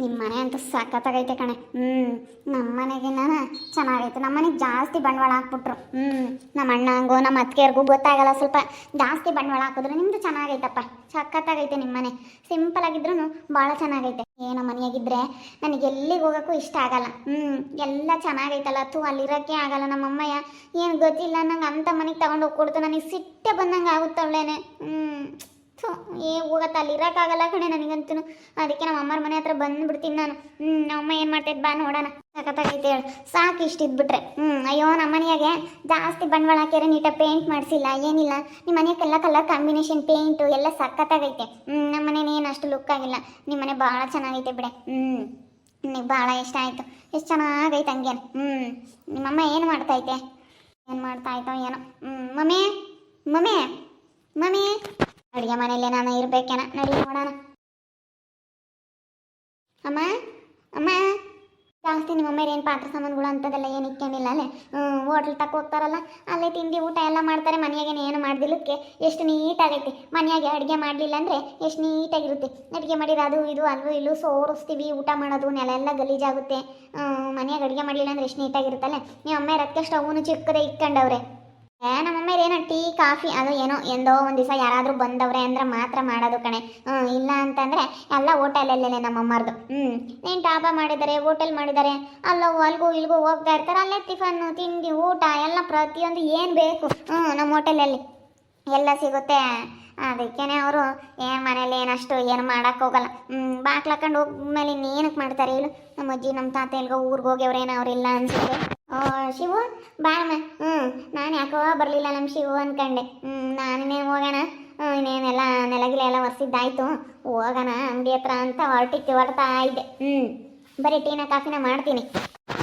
ನಿಮ್ಮ ಮನೆ ಅಂತೂ ಸಖತ್ತಾಗೈತೆ ಕಣೆ. ಹ್ಞೂ ನಮ್ಮ ಮನೆಗಿನ್ನ ಚೆನ್ನಾಗೈತೆ. ನಮ್ಮ ಮನೆಗೆ ಜಾಸ್ತಿ ಬಂಡವಾಳ ಹಾಕ್ಬಿಟ್ರು. ಹ್ಞೂ ನಮ್ಮ ಅಣ್ಣಂಗೂ ನಮ್ಮ ಅತ್ತಿಗೆಯರ್ಗೂ ಗೊತ್ತಾಗಲ್ಲ ಸ್ವಲ್ಪ ಜಾಸ್ತಿ ಬಂಡವಾಳ ಹಾಕಿದ್ರು ನಿಮ್ಮದು ಚೆನ್ನಾಗೈತಪ್ಪ. ಸಖತ್ತಾಗೈತೆ ನಿಮ್ಮ ಮನೆ ಸಿಂಪಲ್ ಆಗಿದ್ರು ಭಾಳ ಚೆನ್ನಾಗೈತೆ. ನಮ್ಮ ಮನೆಯಾಗಿದ್ರೆ ನನಗೆ ಎಲ್ಲಿಗೆ ಹೋಗೋಕ್ಕೂ ಇಷ್ಟ ಆಗಲ್ಲ. ಹ್ಞೂ ಎಲ್ಲ ಚೆನ್ನಾಗೈತಲ್ಲ. ತೂ ಅಲ್ಲಿರೋಕ್ಕೆ ಆಗಲ್ಲ ನಮ್ಮಮ್ಮಯ್ಯ. ಏನು ಗೊತ್ತಿಲ್ಲ, ನಂಗೆ ಅಂಥ ಮನೆಗೆ ತಗೊಂಡು ಹೋಗ್ಕೊಡ್ತು. ನನಗೆ ಸಿಟ್ಟೆ ಬಂದಂಗೆ ಆಗುತ್ತವಳೇನೆ. ಹ್ಞೂ ಥು, ಏ, ಹೋಗತ್ತ, ಅಲ್ಲಿ ಇರೋಕ್ಕಾಗಲ್ಲ ಕಣೆ ನನಗಂತೂ ಅದಕ್ಕೆ ನಮ್ಮ ಅಮ್ಮರ ಮನೆ ಹತ್ರ ಬಂದ್ಬಿಡ್ತೀನಿ ನಾನು. ಹ್ಞೂ ನಮ್ಮಮ್ಮ ಏನು ಮಾಡ್ತೈತೆ ಬಾ ನೋಡೋಣ. ಸಖತ್ತಾಗೈತೆ ಹೇಳು. ಸಾಕು ಇಷ್ಟು ಇದ್ಬಿಟ್ರೆ ಹ್ಞೂ ಅಯ್ಯೋ, ನಮ್ಮ ಮನೆಯಾಗೆ ಜಾಸ್ತಿ ಬಂಡವಾಳ ಹಾಕ್ಯಾರೆ, ನೀಟಾಗಿ ಪೇಂಟ್ ಮಾಡಿಸಿಲ್ಲ, ಏನಿಲ್ಲ. ನಿಮ್ಮ ಮನೆಗೆಲ್ಲ ಕಲರ್ ಕಾಂಬಿನೇಷನ್ ಪೇಂಟು ಎಲ್ಲ ಸಖತ್ತಾಗೈತೆ. ಹ್ಞೂ ನಮ್ಮ ಮನೇನ ಏನು ಅಷ್ಟು ಲುಕ್ ಆಗಿಲ್ಲ. ನಿಮ್ಮ ಮನೆ ಭಾಳ ಚೆನ್ನಾಗೈತೆ ಬಿಡೆ. ಹ್ಞೂ ನಿಮಗೆ ಭಾಳ ಇಷ್ಟ ಆಯಿತು. ಎಷ್ಟು ಚೆನ್ನಾಗೈತೆ ಹಂಗೇನು ಹ್ಞೂ ನಿಮ್ಮಮ್ಮ ಏನು ಮಾಡ್ತೈತೆ? ಏನು ಮಾಡ್ತಾ ಆಯ್ತೋ ಏನೋ. ಹ್ಞೂ ಮಮ್ಮಿ ಮಮ್ಮಿ ಮಮ್ಮಿ. ಅಡುಗೆ ಮನೆಯಲ್ಲೇ ನಾನು ಇರ್ಬೇಕೇನ? ನಡಿ ನೋಡೋಣ. ಅಮ್ಮ ಅಮ್ಮ. ಜಾಸ್ತಿ ನಿಮ್ಮ ಅಮ್ಮ ಏನು ಪಾತ್ರೆ ಸಾಮಾನುಗಳು ಅಂಥದ್ದೆಲ್ಲ ಏನು ಇಟ್ಕೊಂಡಿಲ್ಲ ಅಲ್ಲೇ? ಹೋಟ್ಲ್ ತಕ್ಕ ಹೋಗ್ತಾರಲ್ಲ, ಅಲ್ಲೇ ತಿಂಡಿ ಊಟ ಎಲ್ಲ ಮಾಡ್ತಾರೆ ಮನೆಯಾಗೇನು ಏನು ಮಾಡ್ದಿಲ್ಲಕ್ಕೆ ಎಷ್ಟು ನೀಟಾಗೈತಿ. ಮನೆಯಾಗೆ ಅಡುಗೆ ಮಾಡಲಿಲ್ಲ ಅಂದರೆ ಎಷ್ಟು ನೀಟಾಗಿರುತ್ತೆ. ಅಡುಗೆ ಮಾಡಿದ್ರೆ ಅದು ಇದು, ಅಲ್ವೋ ಇಲ್ಲೂ ಸೋರಿಸ್ತೀವಿ, ಊಟ ಮಾಡೋದು, ನೆಲ ಎಲ್ಲ ಗಲೀಜಾಗುತ್ತೆ. ಮನೆಯಾಗ ಅಡುಗೆ ಮಾಡಲಿಲ್ಲ ಅಂದ್ರೆ ಎಷ್ಟು ನೀಟಾಗಿರುತ್ತಲ್ಲ? ನಿಮ್ಮ ಅಮ್ಮ ಅದಕ್ಕೆ ಸ್ಟವ್ನು ಚಿಕ್ಕದೇ ಇಟ್ಕೊಂಡವ್ರೆ ಏ, ನಮ್ಮಮ್ಮ ಏನೋ ಟೀ, ಕಾಫಿ, ಅದು ಏನೋ ಎಂದೋ ಒಂದು ದಿವಸ ಯಾರಾದರೂ ಬಂದವ್ರೆ ಅಂದ್ರೆ ಮಾತ್ರ ಮಾಡೋದು ಕಣೆ. ಹ್ಞೂ ಇಲ್ಲ ಅಂತಂದರೆ ಎಲ್ಲ ಹೋಟೆಲಲ್ಲೇ ನಮ್ಮಮ್ಮರದು. ಹ್ಞೂ ಏನು ಡಾಬಾ ಮಾಡಿದ್ದಾರೆ ಹೋಟೆಲ್ ಮಾಡಿದ್ದಾರೆ ಅಲ್ಲೋ ಅಲ್ಗೂ ಇಲ್ಗೂ ಹೋಗ್ತಾ ಇರ್ತಾರೆ, ಅಲ್ಲೇ ಟಿಫನ್ನು ತಿಂಡಿ, ಊಟ, ಎಲ್ಲ ಪ್ರತಿಯೊಂದು ಏನು ಬೇಕು. ಹ್ಞೂ ನಮ್ಮ ಹೋಟೆಲಲ್ಲಿ ಎಲ್ಲ ಸಿಗುತ್ತೆ. ಅದಕ್ಕೇನೆ ಅವರು ಏನು ಮನೇಲಿ ಏನಷ್ಟು ಏನು ಮಾಡೋಕ್ಕೆ ಹೋಗಲ್ಲ. ಹ್ಞೂ ಬಾಕ್ಲಾಕೊಂಡು ಹೋಗ್ಮೇಲೆ ಇನ್ನೇನಕ್ಕೆ ಮಾಡ್ತಾರೆ ಇಲ್ಲೂ ನಮ್ಮ ಅಜ್ಜಿ, ನಮ್ಮ ತಾತ ಎಲ್ಗೋ ಊರಿಗೆ ಹೋಗ್ಯವ್ರೇನೋ ಅವರಿಲ್ಲ ಅನ್ಸುತ್ತೆ. ಶಿವು, ಬಾರಮ್ಮ. ಹ್ಞೂ ನಾನು ಯಾಕೋ ಬರಲಿಲ್ಲ ನಮ್ಮ ಶಿವು ಅನ್ಕಂಡೆ. ಹ್ಞೂ ನಾನೇ ಹೋಗೋಣ ಇನ್ನೇನೆಲ್ಲ ನೆಲಗಿಲೆ ಎಲ್ಲ ಒರೆಸಿದ್ದಾಯ್ತು. ಹೋಗೋಣ ಅಂಗಡಿ ಹತ್ರ ಅಂತ ಹೊರಟಿ ಹೊರಡ್ತಾ ಇದ್ದೆ. ಹ್ಞೂ ಬರೀ ಟೀನ ಕಾಫಿನ ಮಾಡ್ತೀನಿ.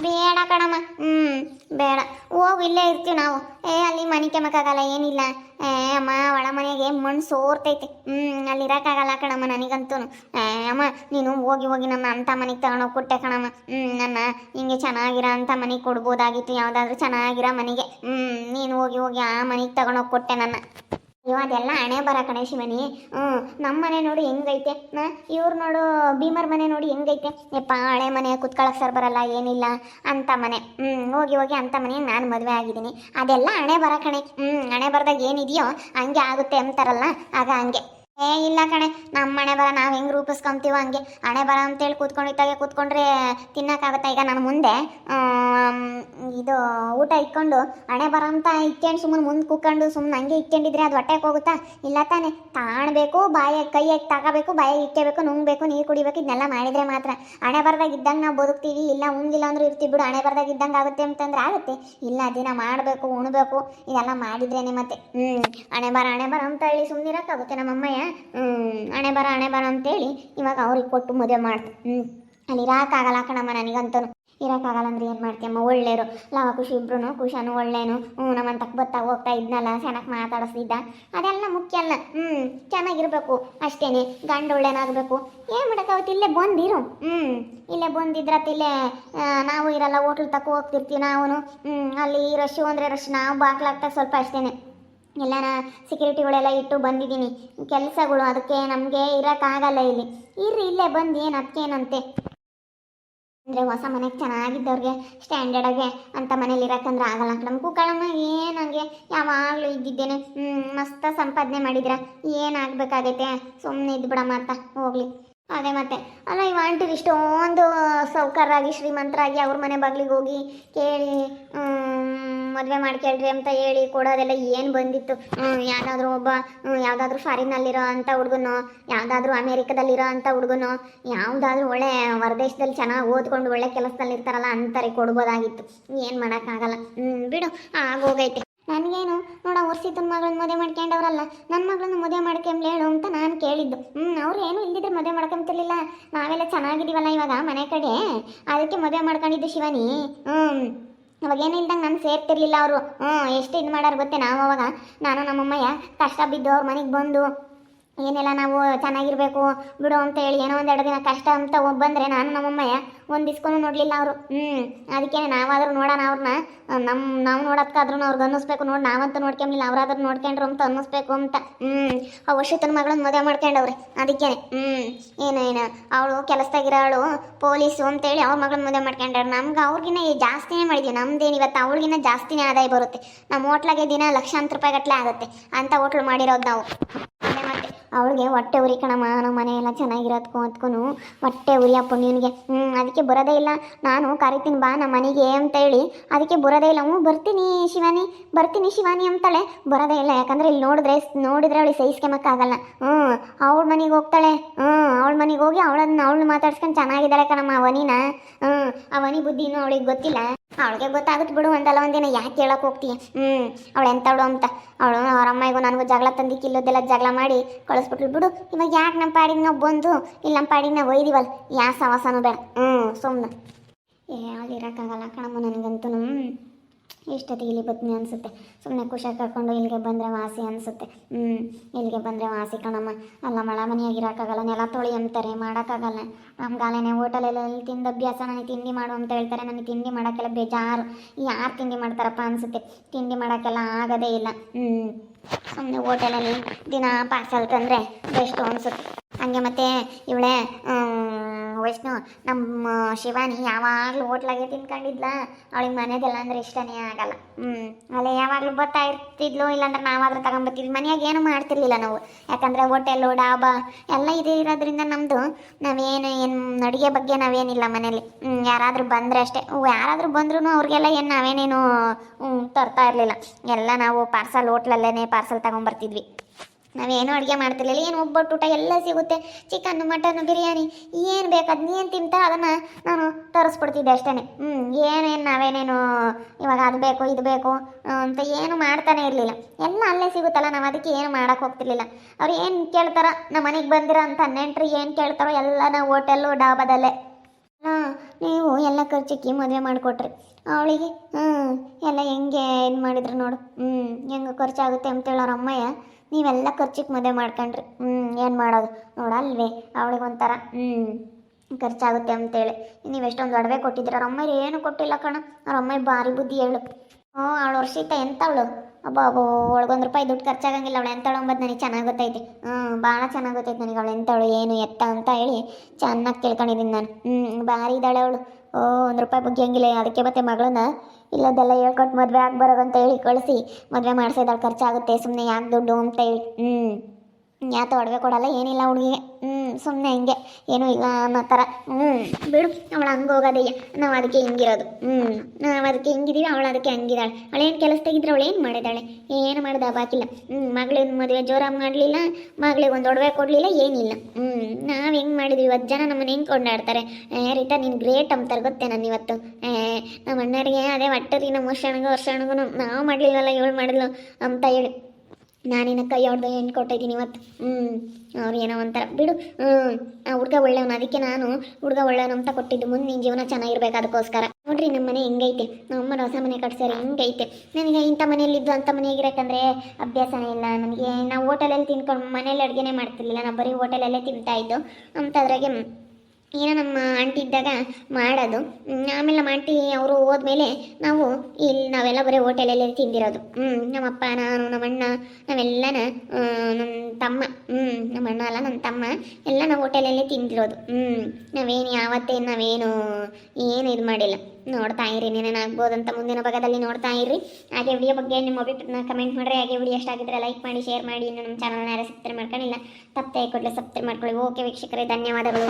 ಬೇಡ ಕಣಮ್ಮ. ಹ್ಞೂ ಬೇಡ. ಹೋಗು, ಇಲ್ಲೇ ಇರ್ತೀವಿ ನಾವು. ಏ, ಅಲ್ಲಿ ಮನೆ ಕೆಮ್ಮಕ್ಕಾಗಲ್ಲ ಏನಿಲ್ಲ. ಏ, ಅಮ್ಮ ಒಳ ಮನೆಗೆ ಮಣ್ಣು ಸೋರ್ತೈತೆ. ಹ್ಞೂ ಅಲ್ಲಿ ಇರೋಕ್ಕಾಗಲ್ಲ ಕಣಮ್ಮ ನನಗಂತೂ. ಏ, ಅಮ್ಮ, ನೀನು ಹೋಗಿ ಹೋಗಿ ನಮ್ಮ ಅಂಥ ಮನೆಗೆ ತಗೊಂಡೋಗಿ ಕೊಟ್ಟೆ ಕಣಮ್ಮ. ಹ್ಞೂ ನನ್ನ, ಹಿಂಗೆ ಚೆನ್ನಾಗಿರೋ ಅಂಥ ಮನೆಗೆ ಕೊಡ್ಬೋದಾಗಿತ್ತು. ಯಾವುದಾದ್ರೂ ಚೆನ್ನಾಗಿರೋ ಮನೆಗೆ. ಹ್ಞೂ ನೀನು ಹೋಗಿ ಹೋಗಿ ಆ ಮನೆಗೆ ತಗೊಂಡೋಗಿ ಕೊಟ್ಟೆ ನನ್ನ. ಅಯ್ಯೋ, ಅದೆಲ್ಲ ಹಣೆ ಬರ ಕಣೆ ಶಿವನಿ. ಹ್ಞೂ ನಮ್ಮ ಮನೆ ನೋಡು ಹೆಂಗೈತೆ? ಇವ್ರು ನೋಡು ಭೀಮರ್ ಮನೆ ನೋಡಿ ಹೆಂಗೈತೆ? ಯಪ್ಪ ಹಳೆ ಮನೆ, ಕುತ್ಕೊಳಕ್ ಸರ್ ಬರಲ್ಲ, ಏನಿಲ್ಲ. ಅಂತ ಮನೆ. ಹ್ಞೂ ಹೋಗಿ ಹೋಗಿ ಅಂತ ಮನೆ ನಾನು ಮದುವೆ ಆಗಿದ್ದೀನಿ. ಅದೆಲ್ಲ ಹಣೆ ಬರ ಕಣೆ. ಹ್ಞೂ ಹಣೆ ಬರದಾಗ ಏನಿದೆಯೋ ಹಂಗೆ ಆಗುತ್ತೆ ಅಂತಾರಲ್ಲ, ಆಗ ಹಂಗೆ. ಏ, ಇಲ್ಲ ಕಣೆ ನಮ್ಮ ಮನೆ ಬರ ನಾವು ಹೆಂಗೆ ರೂಪಿಸ್ಕೊಂತೀವೋ ಹಂಗೆ. ಹಣೆ ಬರ ಅಂತೇಳಿ ಕೂತ್ಕೊಂಡು ಇತ್ತಾಗೆ ಕೂತ್ಕೊಂಡ್ರೆ ತಿನ್ನಕ್ಕಾಗತ್ತಾ? ಈಗ ನಾನು ಮುಂದೆ ಇದು ಊಟ ಇಟ್ಕೊಂಡು ಹಣೆ ಬರೋಂತ ಇಟ್ಕೊಂಡು ಸುಮ್ಮನೆ ಮುಂದೆ ಕೂತ್ಕೊಂಡು ಸುಮ್ಮನೆ ಹಂಗೆ ಇಟ್ಕೊಂಡಿದ್ರೆ ಅದು ಹೊಟ್ಟೆಗೆ ಹೋಗುತ್ತಾ? ಇಲ್ಲ ತಾನೆ. ತಾಣಬೇಕು ಬಾಯಿಗೆ ಕೈಯಾಗಿ ತಗೋಬೇಕು, ಬಾಯಾಗಿ ಇಕ್ಕಬೇಕು ನುಂಗ್ಬೇಕು, ನೀರು ಕುಡಿಬೇಕು, ಇದನ್ನೆಲ್ಲ ಮಾಡಿದ್ರೆ ಮಾತ್ರ. ಹಣೆ ಬರದಾಗ ಇದ್ದಂಗೆ ನಾವು ಬದುಕ್ತೀವಿ, ಇಲ್ಲ ಉಂಗಿಲ್ಲ ಅಂದ್ರೆ ಇರ್ತೀವಿ. ಬಿಡು, ಹಣೆ ಬರದಾಗ ಇದ್ದಂಗೆ ಆಗುತ್ತೆ ಅಂತಂದ್ರೆ ಆಗುತ್ತೆ. ಇಲ್ಲ, ದಿನ ಮಾಡಬೇಕು, ಉಣಬೇಕು, ಇದೆಲ್ಲ ಮಾಡಿದ್ರೇನೆ ಮತ್ತೆ. ಹ್ಞೂ ಹಣೆ ಬರ ಹಣೆ ಬರ ಅಂತ ಹೇಳಿ ಸುಮ್ಮನಿರಕ್ಕಾಗುತ್ತೆ ನಮ್ಮ ಅಮ್ಮಯ್ಯ ಹ್ಞೂ ಹಣೆ ಬರ ಹಣೆ ಬರ ಅಂತೇಳಿ ಇವಾಗ ಅವ್ರಿಗೆ ಕೊಟ್ಟು ಮದುವೆ ಮಾಡ್ತು. ಹ್ಞೂ ಅಲ್ಲಿ ಇರೋಕ್ಕಾಗಲ್ಲ ಕಣಮ್ಮ ನನಗಂತೂ. ಇರೋಕ್ಕಾಗಲ್ಲ ಅಂದ್ರೆ ಏನು ಮಾಡ್ತೀಯಮ್ಮ ಒಳ್ಳೆಯರು ಲವ ಖುಷಿ ಇಬ್ರು ಖುಷನು ಒಳ್ಳೇನು. ಹ್ಞೂ ನಮ್ಮಂತಕ್ಕೆ ಬತ್ತಾಗ ಹೋಗ್ತಾ ಇದ್ನಲ್ಲ, ಚೆನ್ನಾಗಿ ಮಾತಾಡಿಸ್ತಿದ್ದ. ಅದೆಲ್ಲ ಮುಖ್ಯ ಅಲ್ಲ. ಹ್ಞೂ, ಚೆನ್ನಾಗಿರ್ಬೇಕು ಅಷ್ಟೇನೆ. ಗಂಡ ಒಳ್ಳೇನಾಗಬೇಕು. ಏನು ಮಾಡೋಕ್ಕಾಗುತ್ತೆ ಇಲ್ಲೇ ಬಂದಿರು. ಹ್ಞೂ, ಇಲ್ಲೇ ಬಂದಿದ್ರತ್ತ ಇಲ್ಲೇ ನಾವು ಇರಲ್ಲ, ಹೋಟ್ಲ್ ತಕ್ಕ ಹೋಗ್ತಿರ್ತೀವಿ ನಾವು ಹ್ಞೂ, ಅಲ್ಲಿ ರಶ್ ಅಂದರೆ ರಶ್ ನಾವು ಬಾಗ್ಲಾಗ್ತಾಗ ಸ್ವಲ್ಪ ಅಷ್ಟೇನೆ. ಎಲ್ಲನ ಸೆಕ್ಯೂರಿಟಿಗಳೆಲ್ಲ ಇಟ್ಟು ಬಂದಿದ್ದೀನಿ. ಕೆಲಸಗಳು, ಅದಕ್ಕೆ ನಮಗೆ ಇರೋಕ್ಕಾಗಲ್ಲ ಇಲ್ಲಿ. ಇರ್ರಿ, ಇಲ್ಲೇ ಬಂದು ಏನು ಅದಕ್ಕೇನಂತೆ ಅಂದರೆ ಹೊಸ ಮನೆಗೆ ಚೆನ್ನಾಗಿದ್ದವ್ರಿಗೆ ಸ್ಟ್ಯಾಂಡರ್ಡಾಗೆ ಅಂತ ಮನೇಲಿ ಇರೋಕ್ಕಂದ್ರೆ ಆಗಲ್ಲ. ನಮ್ಮ ಕೂಕಳಮ್ಮ ಏನಂಗೆ ಯಾವಾಗಲೂ ಇದ್ದಿದ್ದೇನೆ ಮಸ್ತ ಸಂಪಾದನೆ ಮಾಡಿದ್ರೆ ಏನಾಗಬೇಕಾಗೈತೆ ಸುಮ್ಮನೆ ಇದ್ಬಿಡಮ್ಮ ಅಂತ ಹೋಗ್ಲಿ. ಅದೇ ಮತ್ತೆ. ಅಲ್ಲ, ಇವ ಆಂಟಿ ಇಷ್ಟೊಂದು ಶ್ರೀಮಂತರಾಗಿ ಅವ್ರ ಮನೆ ಬಾಗಿಲಿಗೆ ಹೋಗಿ ಕೇಳಿ ಮದುವೆ ಮಾಡ್ಕೇಳ್ರಿ ಅಂತ ಹೇಳಿ ಕೊಡೋದೆಲ್ಲ ಏನು ಬಂದಿತ್ತು? ಯಾವುದಾದ್ರೂ ಒಬ್ಬ ಯಾವುದಾದ್ರೂ ಫಾರಿನಲ್ಲಿರೋ ಅಂಥ ಹುಡುಗನೋ, ಯಾವುದಾದ್ರೂ ಅಮೇರಿಕದಲ್ಲಿರೋ ಅಂಥ ಹುಡುಗನೋ, ಯಾವುದಾದ್ರೂ ಒಳ್ಳೆ ಹೊರದೇಶದಲ್ಲಿ ಚೆನ್ನಾಗಿ ಓದ್ಕೊಂಡು ಒಳ್ಳೆ ಕೆಲಸದಲ್ಲಿ ಇರ್ತಾರಲ್ಲ ಅಂತಾರೆ, ಕೊಡ್ಬೋದಾಗಿತ್ತು. ಏನು ಮಾಡೋಕ್ಕಾಗಲ್ಲ. ಹ್ಞೂ ಬಿಡು, ಆಗೋಗೈತೆ. ನನಗೇನು? ನೋಡ ವರ್ಷಿತನ ಮಗಳನ್ನ ಮದುವೆ ಮಾಡ್ಕೊಂಡವ್ರಲ್ಲ ನನ್ನ ಮಗಳನ್ನ ಮದುವೆ ಮಾಡ್ಕೊಂಬ್ಲಿ ಹೇಳು ಅಂತ ನಾನು ಕೇಳಿದ್ದು. ಹ್ಞೂ ಅವ್ರು ಏನು ಇಲ್ದಿದ್ರೆ ಮದುವೆ ಮಾಡ್ಕೊಂತಿರ್ಲಿಲ್ಲ. ನಾವೆಲ್ಲ ಚೆನ್ನಾಗಿದ್ದೀವಲ್ಲ ಇವಾಗ ಮನೆ ಕಡೆ. ಅದಕ್ಕೆ ಮದುವೆ ಮಾಡ್ಕೊಂಡಿದ್ದು ಶಿವಾನಿ. ಹ್ಞೂ ಅವಾಗ ಏನು ಇಲ್ದಂಗೆ ನಾನು ಸೇರ್ತಿರ್ಲಿಲ್ಲ ಅವರು. ಹ್ಞೂ ಎಷ್ಟು ಇದು ಮಾಡಾರ ಗೊತ್ತೇ ನಾವು ಅವಾಗ. ನಾನು ನಮ್ಮಮ್ಮಯ್ಯ ಕಷ್ಟ ಬಿದ್ದು ಅವ್ರ ಮನೆಗೆ ಬಂದು ಏನೆಲ್ಲ ನಾವು ಚೆನ್ನಾಗಿರ್ಬೇಕು ಬಿಡು ಅಂತ ಹೇಳಿ ಏನೋ ಎರಡು ದಿನ ಕಷ್ಟ ಅಂತ ಬಂದರೆ ನಾನು ನಮ್ಮಮ್ಮಯ್ಯ ಒಂದು ದಿಸ್ಕೊಂಡು ನೋಡಲಿಲ್ಲ ಅವರು. ಹ್ಞೂ ಅದಕ್ಕೆ ನಾವಾದ್ರೂ ನೋಡೋಣ ಅವ್ರನ್ನ ನಮ್ಮ ನಾವು ನೋಡೋದಕ್ಕಾದ್ರೂ ಅವ್ರಿಗೆ ಅನ್ನಿಸ್ಬೇಕು ನೋಡಿ, ನಾವಂತೂ ನೋಡ್ಕೊಂಬಿಲ್ಲ, ಅವರಾದ್ರೂ ನೋಡ್ಕೊಂಡ್ರು ಅಂತ ಅನ್ನಿಸ್ಬೇಕು ಅಂತ. ಹ್ಞೂ ಆ ವರ್ಷತನ ಮಗಳನ್ನ ಮದುವೆ ಮಾಡ್ಕೊಂಡವ್ರೆ ಅದಕ್ಕೆ ಹ್ಞೂ ಏನು ಏನು, ಅವಳು ಕೆಲಸದಾಗಿರೋಳು ಪೊಲೀಸು ಅಂತೇಳಿ ಅವ್ರ ಮಗಳನ್ನ ಮದುವೆ ಮಾಡ್ಕೊಂಡ್ರೆ ನಮ್ಗೆ ಅವ್ರಿಗಿನ್ನ ಜಾಸ್ತಿನೇ ಮಾಡಿದ್ವಿ, ನಮ್ದೇನು ಇವತ್ತು ಅವ್ರಿಗಿನ್ನ ಜಾಸ್ತಿನೇ ಆದಾಯ ಬರುತ್ತೆ. ನಮ್ಮ ಹೋಟ್ಲಾಗೆ ದಿನ ಲಕ್ಷಾಂತರ ರೂಪಾಯಿ ಗಟ್ಟಲೆ ಆಗುತ್ತೆ, ಅಂತ ಹೋಟ್ಲು ಮಾಡಿರೋದು ನಾವು. ಅವಳಿಗೆ ಹೊಟ್ಟೆ ಉರಿ ಕಣಮ್ಮ, ನಮ್ಮ ಮನೆಯೆಲ್ಲ ಎಲ್ಲ ಅಂತಕೂ ಹೊಟ್ಟೆ ಉರಿ ಅಪ್ಪ ನಿನಗೆ. ಹ್ಞೂ ಅದಕ್ಕೆ ಬರೋದೇ ಇಲ್ಲ. ನಾನು ಕರಿತೀನಿ ಬಾ ನಮ್ಮ ಮನೆಗೆ ಅಂತ ಹೇಳಿ. ಅದಕ್ಕೆ ಬರೋದೇ ಇಲ್ಲ. ಹ್ಞೂ, ಬರ್ತೀನಿ ಶಿವಾನಿ. ಬರ್ತೀನಿ ಶಿವಾನಿ ಅಂತಾಳೆ. ಬರೋದೇ ಇಲ್ಲ. ಯಾಕಂದ್ರೆ ಇಲ್ಲಿ ನೋಡಿದ್ರೆ ನೋಡಿದ್ರೆ ಅವಳಿಗೆ ಸಹಿಸ್ಕೊಂಬಕ್ಕಾಗಲ್ಲ ಹ್ಞೂ, ಅವಳ ಮನೆಗೆ ಹೋಗ್ತಾಳೆ. ಹ್ಞೂ, ಅವಳ ಮನೆಗೆ ಹೋಗಿ ಅವಳನ್ನ ಅವಳನ್ನ ಮಾತಾಡ್ಸ್ಕೊಂಡು ಚೆನ್ನಾಗಿದ್ದಾಳೆ ಕಣಮ್ಮ ಅವನಿನ. ಹ್ಞೂ, ಅವನಿ ಬುದ್ಧಿನೂ ಅವಳಿಗೆ ಗೊತ್ತಿಲ್ಲ. ಅವಳಿಗೆ ಗೊತ್ತಾಗುತ್ತೆ ಬಿಡು ಒಂದಲ್ಲ ಒಂದಿನ, ಯಾಕೆ ಹೇಳಕ್ ಹೋಗ್ತೀಯ ಹ್ಞೂ ಅವಳು ಎಂತವಳು ಅಂತ. ಅವಳು ಅವ್ರ ಅಮ್ಮಗೂ ನನಗೂ ಜಗಳ ತಂದಿಕ್ಕೆ ಇಲ್ಲದೆಲ್ಲ ಜಗಳ ಮಾಡಿ ಕಳಿಸ್ಬಿಟ್ಲು. ಬಿಡು, ಇವಾಗ ಯಾಕೆ ನಮ್ಮ ಪಾಡಿಗೆ ನಾವು ಬಂದು ಇಲ್ಲಿ ನಮ್ಮ ಪಾಡಿಗೆ ನಾವು ಒಯ್ದಿವಲ್ಲ ಯಾ ಸವಾಸನೂ ಬೇಡ. ಹ್ಞೂ ಸುಮ್ಮನೆ ಏ, ಅಲ್ಲಿ ಇರೋಕ್ಕಾಗಲ್ಲ ಕಣಮ್ಮ ನನಗಂತೂ ಇಷ್ಟೊತ್ತಿಗೆ ಇಲ್ಲಿ ಬತ್ನಿ ಅನಿಸುತ್ತೆ. ಸುಮ್ಮನೆ ಖುಷಿಯಾಗಿ ಕರ್ಕೊಂಡು ಇಲ್ಲಿಗೆ ಬಂದರೆ ವಾಸಿ ಅನಿಸುತ್ತೆ. ಹ್ಞೂ ಇಲ್ಲಿಗೆ ಬಂದರೆ ವಾಸಿ ಕಣಮ್ಮ. ಅಲ್ಲ ಮಳ ಮನೆಯಾಗಿ ಇರೋಕ್ಕಾಗಲ್ಲ ನೆಲ ತೊಳಿ ಅಂತಾರೆ, ಮಾಡೋಕ್ಕಾಗಲ್ಲ. ನಮ್ಗಾಲೇನೆ ಹೋಟೆಲಲ್ಲಿ ತಿಂದ ಅಭ್ಯಾಸ, ನನಗೆ ತಿಂಡಿ ಮಾಡು ಅಂತ ಹೇಳ್ತಾರೆ. ನನಗೆ ತಿಂಡಿ ಮಾಡೋಕ್ಕೆಲ್ಲ ಬೇಜಾರು. ಯಾರು ತಿಂಡಿ ಮಾಡ್ತಾರಪ್ಪ ಅನಿಸುತ್ತೆ. ತಿಂಡಿ ಮಾಡೋಕ್ಕೆಲ್ಲ ಆಗೋದೇ ಇಲ್ಲ. ಹ್ಞೂ ಸುಮ್ಮನೆ ಹೋಟೆಲಲ್ಲಿ ದಿನ ಪಾರ್ಸಲ್ ತಂದರೆ ಬೆಸ್ಟು ಅನಿಸುತ್ತೆ. ಹಂಗೆ ಮತ್ತೆ ಇವಳೆ ವೈಷ್ಣು ನಮ್ಮ ಶಿವಾನಿ ಯಾವಾಗಲೂ ಹೋಟ್ಲಾಗೆ ತಿನ್ಕೊಂಡಿದ್ಲ ಅವಳಿಗೆ ಮನೆದೆಲ್ಲ ಅಂದ್ರೆ ಇಷ್ಟನೇ ಆಗಲ್ಲ. ಹ್ಞೂ ಅಲ್ಲೇ ಯಾವಾಗಲೂ ಬರ್ತಾ ಇರ್ತಿದ್ಲು ಇಲ್ಲಾಂದ್ರೆ ನಾವಾದ್ರೂ ತಗೊಂಬರ್ತಿದ್ವಿ ಮನೆಯಾಗ ಏನು ಮಾಡ್ತಿರ್ಲಿಲ್ಲ ನಾವು. ಯಾಕಂದರೆ ಹೋಟೆಲು, ಡಾಬಾ ಎಲ್ಲ ಇದು ಇರೋದ್ರಿಂದ ನಮ್ಮದು ನಾವೇನು ಏನು, ಅಡುಗೆ ಬಗ್ಗೆ ನಾವೇನಿಲ್ಲ ಮನೇಲಿ. ಯಾರಾದರೂ ಬಂದರೆ ಅಷ್ಟೇ. ಯಾರಾದರೂ ಬಂದ್ರೂ ಅವ್ರಿಗೆಲ್ಲ ಏನು ನಾವೇನೇನು ತರ್ತಾ ಇರಲಿಲ್ಲ. ಎಲ್ಲ ನಾವು ಪಾರ್ಸಲ್ ಹೋಟ್ಲಲ್ಲೇ ಪಾರ್ಸಲ್ ತಗೊಂಬರ್ತಿದ್ವಿ. ನಾವೇನು ಅಡುಗೆ ಮಾಡ್ತಿರ್ಲಿಲ್ಲ. ಏನು ಒಬ್ಬಟ್ಟು ಊಟ ಎಲ್ಲ ಸಿಗುತ್ತೆ. ಚಿಕನ್ ಮಟನ್ ಬಿರಿಯಾನಿ ಏನು ಬೇಕು ಅದನ್ನ ಏನು ತಿಂತಾ ಅದನ್ನು ನಾನು ತರಿಸ್ಬಿಡ್ತಿದ್ದೆ ಅಷ್ಟೇ ಹ್ಞೂ ಏನೇನು ನಾವೇನೇನು ಇವಾಗ ಅದು ಬೇಕು, ಇದು ಬೇಕು ಅಂತ ಏನು ಮಾಡ್ತಾನೆ ಇರಲಿಲ್ಲ. ಎಲ್ಲ ಅಲ್ಲೇ ಸಿಗುತ್ತಲ್ಲ, ನಾವು ಅದಕ್ಕೆ ಏನು ಮಾಡೋಕೆ ಹೋಗ್ತಿರ್ಲಿಲ್ಲ. ಅವ್ರು ಏನು ಕೇಳ್ತಾರ? ನಮ್ಮ ಮನೆಗೆ ಬಂದಿರ ಅಂತ ನೆಂಟ್ರಿ ಏನು ಕೇಳ್ತಾರೋ ಎಲ್ಲ ನಾವು ಹೋಟೆಲ್ಲು ಡಾಬಾದಲ್ಲೇ. ಹಾಂ ನೀವು ಎಲ್ಲ ಖರ್ಚಿಕ್ಕಿ ಮದುವೆ ಮಾಡಿಕೊಟ್ರಿ. ಅವಳಿಗೆ ಹ್ಞೂ ಎಲ್ಲ ಹೆಂಗೆ ಏನು ಮಾಡಿದ್ರು ನೋಡು. ಹ್ಞೂ ಹೆಂಗೆ ಖರ್ಚಾಗುತ್ತೆ ಅಂತೇಳಿ ಅಮ್ಮಯ್ಯ ನೀವೆಲ್ಲ ಖರ್ಚಿಗೆ ಮದುವೆ ಮಾಡ್ಕೊಂಡ್ರಿ. ಹ್ಞೂ ಏನು ಮಾಡೋದು? ನೋಡಲ್ವೇ ಅವಳಿಗೆ ಒಂಥರ ಹ್ಞೂ ಖರ್ಚಾಗುತ್ತೆ ಅಂತೇಳಿ. ನೀವು ಎಷ್ಟೊಂದು ಒಡವೆ ಕೊಟ್ಟಿದ್ದೀರ? ಅವ್ರ ಅಮ್ಮಾಯಿ ಏನು ಕೊಟ್ಟಿಲ್ಲ ಕಣ. ಅವ್ರ ಅಮ್ಮಾಯಿ ಭಾರಿ ಬುದ್ಧಿ ಹೇಳು. ಹ್ಞೂ ಅವಳು ವರ್ಷಿತ ಎಂತವಳು? ಅಬ್ಬ, ಅಬ್ಬೋ ಒಳಗೊಂದು ರೂಪಾಯಿ ದುಡ್ಡು ಖರ್ಚಾಗಂಗಿಲ್ಲ. ಅವಳು ಎಂತವಳು ಅಂಬದು ನನಗೆ ಚೆನ್ನಾಗಿ ಗೊತ್ತೈತಿ ಹ್ಞೂ ಭಾಳ ಚೆನ್ನಾಗಿ ಗೊತ್ತೈತೆ ನನಗೆ. ಅವಳು ಎಂತವಳು, ಏನು ಎತ್ತ ಅಂತ ಹೇಳಿ ಚೆನ್ನಾಗಿ ತಿಳ್ಕೊಂಡಿದ್ದೀನಿ ನಾನು. ಹ್ಞೂ ಭಾರಿ ಇದ್ದಾಳೆ ಅವಳು. ಒಂದು ರೂಪಾಯಿ ಬಗ್ಗೆ ಹಂಗಿಲ್ಲ, ಅದಕ್ಕೆ ಮತ್ತೆ ಮಗಳನ್ನ ಇಲ್ಲದೆಲ್ಲ ಹೇಳ್ಕೊಟ್ಟು ಮದುವೆ ಆಗಿ ಬರೋದಂತ ಹೇಳಿ ಕಳಿಸಿ, ಮದುವೆ ಮಾಡಿಸಿದಾಳೆ ಖರ್ಚಾಗುತ್ತೆ ಸುಮ್ಮನೆ ಯಾಕೆ ದುಡ್ಡು ಅಂತ ಹೇಳಿ. ಹ್ಞೂ ಯಾತ ಒಡವೆ ಕೊಡಲ್ಲ, ಏನಿಲ್ಲ ಹುಡುಗಿಗೆ. ಹ್ಞೂ ಸುಮ್ಮನೆ ಹಿಂಗೆ, ಏನೂ ಇಲ್ಲ ಅನ್ನೋ ಥರ ಹ್ಞೂ ಬಿಡು, ಅವಳು ಹಂಗೆ ಹೋಗೋದಯ್ಯ ನಾವು ಅದಕ್ಕೆ ಹಿಂಗಿರೋದು. ಹ್ಞೂ ನಾವು ಅದಕ್ಕೆ ಹಿಂಗಿದೀವಿ, ಅವಳು ಅದಕ್ಕೆ ಹಂಗಿದ್ದಾಳೆ ಅವಳೇನು ಕೆಲಸ ತೆಗಿದ್ರೆ ಅವಳು ಏನು ಮಾಡಿದಾಳೆ? ಏನು ಮಾಡಿದ ಬಾಕಿಲ್ಲ. ಹ್ಞೂ ಮಗಳಿನ ಮದುವೆ ಜೋರಾಗಿ ಮಾಡಲಿಲ್ಲ, ಮಗಳಿಗೆ ಒಂದು ಒಡವೆ ಕೊಡಲಿಲ್ಲ, ಏನಿಲ್ಲ. ಹ್ಞೂ ನಾವು ಹೆಂಗೆ ಮಾಡಿದ್ವಿ? ಇವತ್ತು ಜನ ನಮ್ಮನ್ನ ಹೆಂಗೆ ಕೊಂಡಾಡ್ತಾರೆ? ರೀತಾ, ನೀನು ಗ್ರೇಟ್ ಅಂತಾರೆ ಗೊತ್ತೇ ನಾನು ಇವತ್ತು? ನಮ್ಮ ಅಣ್ಣರಿಗೆ ಅದೇ ಒಟ್ಟರಿ ನಮ್ಮ ವರ್ಷಣಗೂ ವರ್ಷಣಗೂ ನಾವು ಮಾಡಲಿಲ್ವಲ್ಲ, ಇವಳು ಮಾಡಿದ್ಲು ಅಂತ ಹೇಳಿ. ನಾನಿನ್ನ ಕೈ ಅವ್ರದ್ದು ಹೆಣ್ಣು ಕೊಟ್ಟಿದ್ದೀನಿ ಇವತ್ತು. ಹ್ಞೂ ಅವ್ರು ಏನೋ ಒಂಥರ. ಬಿಡು. ಹ್ಞೂ ಆ ಹುಡುಗ ಒಳ್ಳೆಯವನು. ಅದಕ್ಕೆ ನಾನು ಹುಡುಗ ಒಳ್ಳೆಯವನು ಅಂತ ಕೊಟ್ಟಿದ್ದು. ಮುಂದೆ ನಿನ್ನ ಜೀವನ ಚೆನ್ನಾಗಿರ್ಬೇಕು ಅದಕ್ಕೋಸ್ಕರ. ನೋಡ್ರಿ ನಮ್ಮ ಮನೆ ಹೆಂಗೈತೆ. ನಮ್ಮ ಹೊಸ ಮನೆ ಕಟ್ಸಾರೆ ಹಿಂಗೈತೆ. ನನಗೆ ಇಂಥ ಮನೆಯಲ್ಲಿದ್ದು ಅಂಥ ಮನೆಯಾಗಿರಕ್ಕಂದ್ರೆ ಅಭ್ಯಾಸನೇ ಇಲ್ಲ. ನನಗೆ ನಾವು ಹೋಟೆಲಲ್ಲಿ ತಿನ್ಕೊಂಡು ಮನೇಲಿ ಅಡುಗೆನೇ ಮಾಡ್ತಿರ್ಲಿಲ್ಲ. ನಾವು ಬರೀ ಹೋಟೆಲಲ್ಲೇ ತಿಂತಾಯಿದ್ದು ಅಂಥದ್ರಾಗೆ ಏನೋ ನಮ್ಮ ಆಂಟಿ ಇದ್ದಾಗ ಮಾಡೋದು. ಆಮೇಲೆ ನಮ್ಮ ಆಂಟಿ ಅವರು ಹೋದ್ಮೇಲೆ ನಾವು ಇಲ್ಲಿ ನಾವೆಲ್ಲ ಬರೀ ಹೋಟೆಲಲ್ಲಿ ತಿಂದಿರೋದು. ಹ್ಞೂ ನಮ್ಮಪ್ಪ ನಾನು, ನಮ್ಮ ಅಣ್ಣ, ನಾವೆಲ್ಲನ ನಮ್ಮ ತಮ್ಮ ಹ್ಞೂ ನಮ್ಮ ಅಣ್ಣ ಅಲ್ಲ ನನ್ನ ತಮ್ಮ ಎಲ್ಲ ನಾವು ಹೋಟೆಲಲ್ಲೇ ತಿಂದಿರೋದು. ಹ್ಞೂ ನಾವೇನು ಯಾವತ್ತೇ ನಾವೇನು ಏನು ಇದು ಮಾಡಿಲ್ಲ. ನೋಡ್ತಾ ಇರಿ ಏನೇನಾಗ್ಬೋದಂತ ಮುಂದಿನ ಭಾಗದಲ್ಲಿ ನೋಡ್ತಾ ಇರಿ. ಹಾಗೆ ವಿಡಿಯೋ ಬಗ್ಗೆ ನಿಮ್ಮ ಅಭಿಪ್ರಾಯ ಕಮೆಂಟ್ ಮಾಡಿರಿ. ಹಾಗೆ ವಿಡಿಯೋ ಎಷ್ಟಾಗಿದ್ರೆ ಲೈಕ್ ಮಾಡಿ ಶೇರ್ ಮಾಡಿ. ಇನ್ನು ನಮ್ಮ ಚಾನಲ್ನ ಯಾರು ಸಬ್ಸ್ಕ್ರೈಬ್ ಮಾಡ್ಕೊಂಡಿಲ್ಲ, ತಪ್ಪದೆ ಕೊಡಲಿ ಸಬ್ಸ್ಕ್ರೈಬ್ ಮಾಡ್ಕೊಳ್ಳಿ. ಓಕೆ ವೀಕ್ಷಕರೇ, ಧನ್ಯವಾದಗಳು.